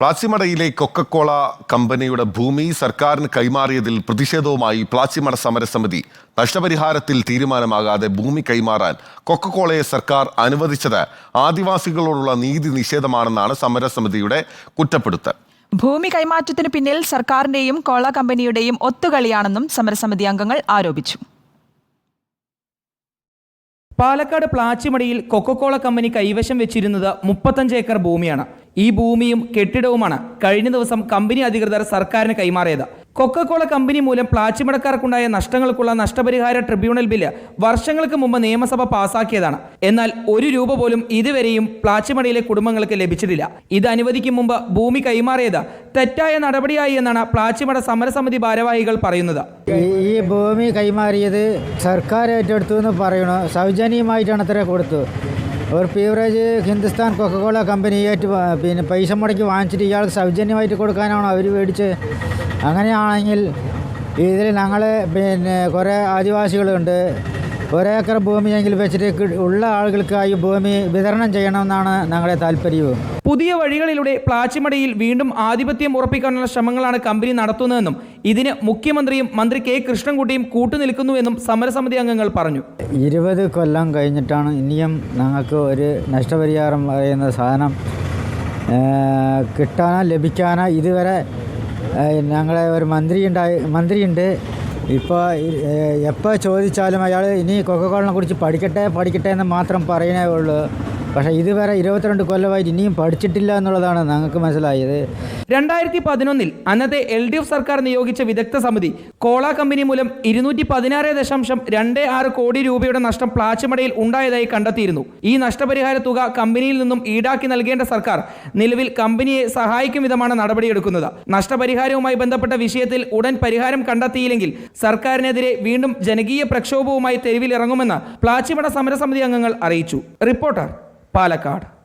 പ്ലാച്ചിമടയിലെ Coca Cola കമ്പനിയുടെ ഭൂമി സർക്കാരിന് കൈമാറിയതിൽ പ്രതിഷേധവുമായി പ്ലാച്ചിമട സമരസമിതി നഷ്ടപരിഹാരത്തിൽ തീരുമാനമാകാതെ ഭൂമി കൈമാറാൻ കൊക്കക്കോളയെ സർക്കാർ അനുവദിച്ചത് ആദിവാസികളോടുള്ള നീതി നിഷേധമാണെന്നാണ് സമരസമിതിയുടെ കുറ്റപ്പെടുത്തൽ. ഭൂമി കൈമാറ്റത്തിന് പിന്നിൽ സർക്കാരിന്റെയും കോള കമ്പനിയുടെയും ഒത്തുകളിയാണെന്നും സമരസമിതി അംഗങ്ങൾ ആരോപിച്ചു. പാലക്കാട് പ്ലാച്ചിമടയിൽ കൊക്കക്കോള കമ്പനി കൈവശം വെച്ചിരുന്നത് മുപ്പത്തഞ്ച് ഏക്കർ ഭൂമിയാണ്. ഈ ഭൂമിയും കെട്ടിടവുമാണ് കഴിഞ്ഞ ദിവസം കമ്പനി അധികൃതർ സർക്കാരിന് കൈമാറിയത്. കൊക്കക്കോള കമ്പനി മൂലം പ്ലാച്ചിമടക്കാർക്കുണ്ടായ നഷ്ടങ്ങൾക്കുള്ള നഷ്ടപരിഹാര ട്രിബ്യൂണൽ ബില്ല് വർഷങ്ങൾക്ക് മുമ്പ് നിയമസഭ പാസാക്കിയതാണ്. എന്നാൽ ഒരു രൂപ പോലും ഇതുവരെയും പ്ലാച്ചിമടയിലെ കുടുംബങ്ങൾക്ക് ലഭിച്ചിട്ടില്ല. ഇത് അനുവദിക്കും മുമ്പ് ഭൂമി കൈമാറിയത് തെറ്റായ നടപടിയായി എന്നാണ് പ്ലാച്ചിമട സമരസമിതി ഭാരവാഹികൾ പറയുന്നത്. ഈ ഭൂമി കൈമാറിയത് സർക്കാർ ഏറ്റെടുത്തു എന്ന് പറയണു? സൗജന്യമായിട്ടാണ് അത്ര കൊടുത്തു ഒരു പീവറേജ് ഹിന്ദുസ്ഥാൻ കൊക്കക്കോള കമ്പനി ഏറ്റു പിന്നെ പൈസ മുടക്കി വാങ്ങിച്ചിട്ട് ഇയാൾക്ക് സൗജന്യമായിട്ട് കൊടുക്കാനാണോ അവർ മേടിച്ച് അങ്ങനെയാണെങ്കിൽ ഇതിൽ ഞങ്ങൾ പിന്നെ കുറേ ആദിവാസികളുണ്ട്. ഒരേക്കർ ഭൂമിയെങ്കിലും വെച്ചിട്ട് ഉള്ള ആളുകൾക്കായി ഭൂമി വിതരണം ചെയ്യണമെന്നാണ് ഞങ്ങളുടെ താല്പര്യവും. പുതിയ വഴികളിലൂടെ പ്ലാച്ചിമടയിൽ വീണ്ടും ആധിപത്യം ഉറപ്പിക്കാനുള്ള ശ്രമങ്ങളാണ് കമ്പനി നടത്തുന്നതെന്നും ഇതിന് മുഖ്യമന്ത്രിയും മന്ത്രി കെ കൃഷ്ണൻകുട്ടിയും കൂട്ടുനിൽക്കുന്നുവെന്നും സമരസമിതി അംഗങ്ങൾ പറഞ്ഞു. ഇരുപത് കൊല്ലം കഴിഞ്ഞിട്ടാണ് ഇനിയും ഞങ്ങൾക്ക് ഒരു നഷ്ടപരിഹാരം പറയുന്ന സാധനം കിട്ടാനോ ലഭിക്കാനോ ഇതുവരെ ഞങ്ങളെ ഒരു മന്ത്രി ഉണ്ടായി മന്ത്രിയുണ്ട്. ഇപ്പോൾ എപ്പോൾ ചോദിച്ചാലും അയാൾ ഇനി കൊക്കക്കോളിനെ കുറിച്ച് പഠിക്കട്ടെ പഠിക്കട്ടെ എന്ന് മാത്രം പറയുന്നേ ഉള്ളൂ. പക്ഷേ ഇതുവരെ ഇരുപത്തിരണ്ട് കൊല്ലമായിട്ട് ഇനിയും പഠിച്ചിട്ടില്ല എന്നുള്ളതാണ് ഞങ്ങൾക്ക് മനസ്സിലായത്. രണ്ടായിരത്തി പതിനൊന്നിൽ അന്നത്തെ എൽ ഡി എഫ് സർക്കാർ നിയോഗിച്ച വിദഗ്ധ സമിതി കോള കമ്പനി മൂലം ഇരുന്നൂറ്റി പതിനാറ് ദശാംശം രണ്ട് ആറ് കോടി രൂപയുടെ നഷ്ടം പ്ലാച്ചുമടയിൽ ഉണ്ടായതായി കണ്ടെത്തിയിരുന്നു. ഈ നഷ്ടപരിഹാര തുക കമ്പനിയിൽ നിന്നും ഈടാക്കി നൽകേണ്ട സർക്കാർ നിലവിൽ കമ്പനിയെ സഹായിക്കും വിധമാണ് നടപടിയെടുക്കുന്നത്. നഷ്ടപരിഹാരവുമായി ബന്ധപ്പെട്ട വിഷയത്തിൽ ഉടൻ പരിഹാരം കണ്ടെത്തിയില്ലെങ്കിൽ സർക്കാരിനെതിരെ വീണ്ടും ജനകീയ പ്രക്ഷോഭവുമായി തെരുവിലിറങ്ങുമെന്ന് പ്ലാച്ചിമട സമരസമിതി അംഗങ്ങൾ അറിയിച്ചു. റിപ്പോർട്ടർ പാലക്കാട്.